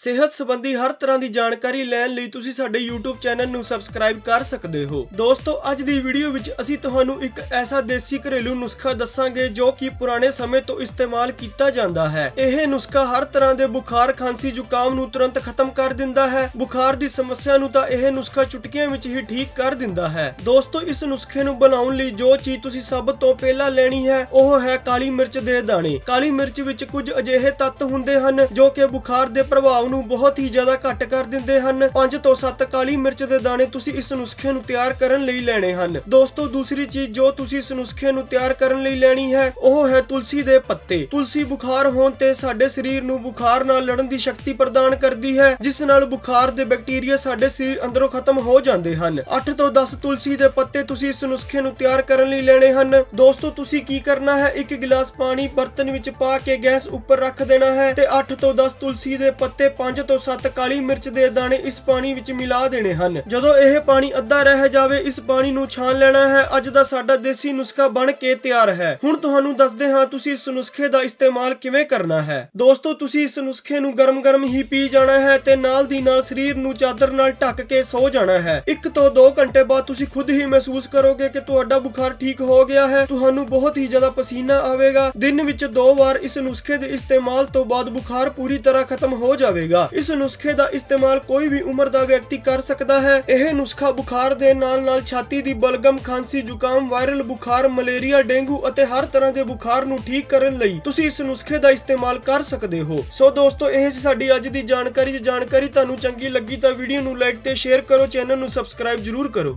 ਸਿਹਤ ਸੰਬੰਧੀ ਹਰ ਤਰ੍ਹਾਂ ਦੀ ਜਾਣਕਾਰੀ ਲੈਣ ਲਈ ਤੁਸੀਂ ਸਾਡੇ YouTube ਚੈਨਲ ਨੂੰ ਸਬਸਕ੍ਰਾਈਬ ਕਰ ਸਕਦੇ ਹੋ। ਦੋਸਤੋ, ਅੱਜ ਦੀ ਵੀਡੀਓ ਵਿੱਚ ਅਸੀਂ ਤੁਹਾਨੂੰ ਇੱਕ ਐਸਾ ਦੇਸੀ ਘਰੇਲੂ ਨੁਸਖਾ ਦੱਸਾਂਗੇ ਜੋ ਕਿ ਪੁਰਾਣੇ ਸਮੇਂ ਤੋਂ ਇਸਤੇਮਾਲ ਕੀਤਾ ਜਾਂਦਾ ਹੈ। ਇਹ ਨੁਸਖਾ ਹਰ ਤਰ੍ਹਾਂ ਦੇ ਬੁਖਾਰ, ਖਾਂਸੀ, ਜ਼ੁਕਾਮ ਨੂੰ ਤੁਰੰਤ ਖਤਮ ਕਰ ਦਿੰਦਾ ਹੈ। ਬੁਖਾਰ ਦੀ ਸਮੱਸਿਆ ਨੂੰ ਤਾਂ ਇਹ ਨੁਸਖਾ ਚੁਟਕੀਆਂ ਵਿੱਚ ਹੀ ਠੀਕ ਕਰ ਦਿੰਦਾ ਹੈ। ਦੋਸਤੋ, ਇਸ ਨੁਸਖੇ ਨੂੰ ਬਣਾਉਣ ਲਈ ਜੋ ਚੀਜ਼ ਤੁਸੀਂ ਸਭ ਤੋਂ ਪਹਿਲਾਂ ਲੈਣੀ ਹੈ, ਉਹ ਹੈ ਕਾਲੀ ਮਿਰਚ ਦੇ ਦਾਣੇ। ਕਾਲੀ ਮਿਰਚ ਵਿੱਚ ਕੁਝ ਅਜਿਹੇ ਤੱਤ ਹੁੰਦੇ ਹਨ ਜੋ ਕਿ ਬੁਖਾਰ ਦੇ ਪ੍ਰਭਾਵ ਨੂੰ ਬਹੁਤ ਹੀ ਜ਼ਿਆਦਾ ਘੱਟ ਕਰ ਦਿੰਦੇ ਹਨ। 5 ਤੋਂ 7 ਕਾਲੀ ਮਿਰਚ ਦੇ ਦਾਣੇ ਤੁਸੀਂ ਇਸ ਨੁਸਖੇ ਨੂੰ ਤਿਆਰ ਕਰਨ ਲਈ ਲੈਣੇ ਹਨ। ਦੋਸਤੋ, ਦੂਸਰੀ ਚੀਜ਼ ਜੋ ਤੁਸੀਂ ਇਸ ਨੁਸਖੇ ਨੂੰ ਤਿਆਰ ਕਰਨ ਲਈ ਲੈਣੀ ਹੈ, ਉਹ ਹੈ ਤੁਲਸੀ ਦੇ ਪੱਤੇ। ਤੁਲਸੀ ਬੁਖਾਰ ਹੋਣ ਤੇ ਸਾਡੇ ਸਰੀਰ ਨੂੰ ਬੁਖਾਰ ਨਾਲ ਲੜਨ ਦੀ ਸ਼ਕਤੀ ਪ੍ਰਦਾਨ ਕਰਦੀ ਹੈ, ਜਿਸ ਨਾਲ ਬੁਖਾਰ ਦੇ ਬੈਕਟੀਰੀਆ ਸਾਡੇ ਸਰੀਰ ਅੰਦਰੋਂ ਖਤਮ ਹੋ ਜਾਂਦੇ ਹਨ। 8 ਤੋਂ 10 ਤੁਲਸੀ ਦੇ ਪੱਤੇ ਤੁਸੀਂ ਇਸ ਨੁਸਖੇ ਨੂੰ ਤਿਆਰ ਕਰਨ ਲਈ ਲੈਣੇ ਹਨ। ਦੋਸਤੋ, ਤੁਸੀਂ ਕੀ ਕਰਨਾ ਹੈ? ਇੱਕ ਗਿਲਾਸ ਪਾਣੀ ਬਰਤਨ ਵਿੱਚ ਪਾ ਕੇ ਗੈਸ ਉੱਪਰ ਰੱਖ ਦੇਣਾ ਹੈ ਤੇ 8 ਤੋਂ 10 ਤੁਲਸੀ ਦੇ ਪੱਤੇ 5 ਤੋਂ 7 ਕਾਲੀ ਮਿਰਚ ਦੇ ਦਾਣੇ ਇਸ ਪਾਣੀ ਵਿੱਚ ਮਿਲਾ ਦੇਣੇ ਹਨ। ਜਦੋਂ ਇਹ ਪਾਣੀ ਅੱਧਾ ਰਹਿ ਜਾਵੇ, ਇਸ ਪਾਣੀ ਨੂੰ ਛਾਣ ਲੈਣਾ ਹੈ। ਅੱਜ ਦਾ ਸਾਡਾ ਦੇਸੀ ਨੁਸਖਾ ਬਣ ਕੇ ਤਿਆਰ ਹੈ। ਹੁਣ ਤੁਹਾਨੂੰ ਦੱਸਦੇ ਹਾਂ, ਤੁਸੀਂ ਇਸ ਨੁਸਖੇ ਦਾ ਇਸਤੇਮਾਲ ਕਿਵੇਂ ਕਰਨਾ ਹੈ। ਦੋਸਤੋ, ਤੁਸੀਂ ਇਸ ਨੁਸਖੇ ਨੂੰ ਗਰਮ-ਗਰਮ ਹੀ ਪੀ ਜਾਣਾ ਹੈ ਤੇ ਨਾਲ ਦੀ ਨਾਲ ਸਰੀਰ ਨੂੰ ਚਾਦਰ ਨਾਲ ਢੱਕ ਕੇ ਸੋ ਜਾਣਾ ਹੈ। 1 ਤੋਂ 2 ਘੰਟੇ ਬਾਅਦ ਤੁਸੀਂ ਖੁਦ ਹੀ ਮਹਿਸੂਸ ਕਰੋਗੇ ਕਿ ਤੁਹਾਡਾ ਬੁਖਾਰ ਠੀਕ ਹੋ ਗਿਆ ਹੈ। ਤੁਹਾਨੂੰ ਬਹੁਤ ਹੀ ਜ਼ਿਆਦਾ ਪਸੀਨਾ ਆਵੇਗਾ। ਦਿਨ ਵਿੱਚ ਦੋ ਵਾਰ ਇਸ ਨੁਸਖੇ ਦੇ ਇਸਤੇਮਾਲ ਤੋਂ ਬਾਅਦ ਬੁਖਾਰ ਪੂਰੀ ਤਰ੍ਹਾਂ ਖਤਮ ਹੋ ਜਾਵੇ ਜਾਵੇਗਾ ਇਸ ਨੁਸਖੇ ਦਾ ਇਸਤੇਮਾਲ ਕੋਈ ਵੀ ਉਮਰ ਦਾ ਵਿਅਕਤੀ ਕਰ ਸਕਦਾ ਹੈ। ਇਹ ਨੁਸਖਾ ਬੁਖਾਰ ਦੇ ਨਾਲ ਨਾਲ ਛਾਤੀ ਦੀ ਬਲਗਮ, ਖਾਂਸੀ ਜ਼ੁਕਾਮ, ਵਾਇਰਲ ਬੁਖਾਰ, ਮਲੇਰੀਆ, ਡੇਂਗੂ ਅਤੇ ਹਰ ਤਰ੍ਹਾਂ ਦੇ ਬੁਖਾਰ ਨੂੰ ਠੀਕ ਕਰਨ ਲਈ ਤੁਸੀਂ ਇਸ ਨੁਸਖੇ ਦਾ ਇਸਤੇਮਾਲ ਕਰ ਸਕਦੇ ਹੋ। ਸੋ ਦੋਸਤੋ, ਇਹ ਸੀ ਸਾਡੀ ਅੱਜ ਦੀ ਜਾਣਕਾਰੀ। ਜੇ ਜਾਣਕਾਰੀ ਤੁਹਾਨੂੰ ਚੰਗੀ ਲੱਗੀ ਤਾਂ ਵੀਡੀਓ ਨੂੰ ਲਾਈਕ ਤੇ ਸ਼ੇਅਰ ਕਰੋ ਚੈਨਲ ਨੂੰ ਸਬਸਕ੍ਰਾਈਬ ਜਰੂਰ ਕਰੋ।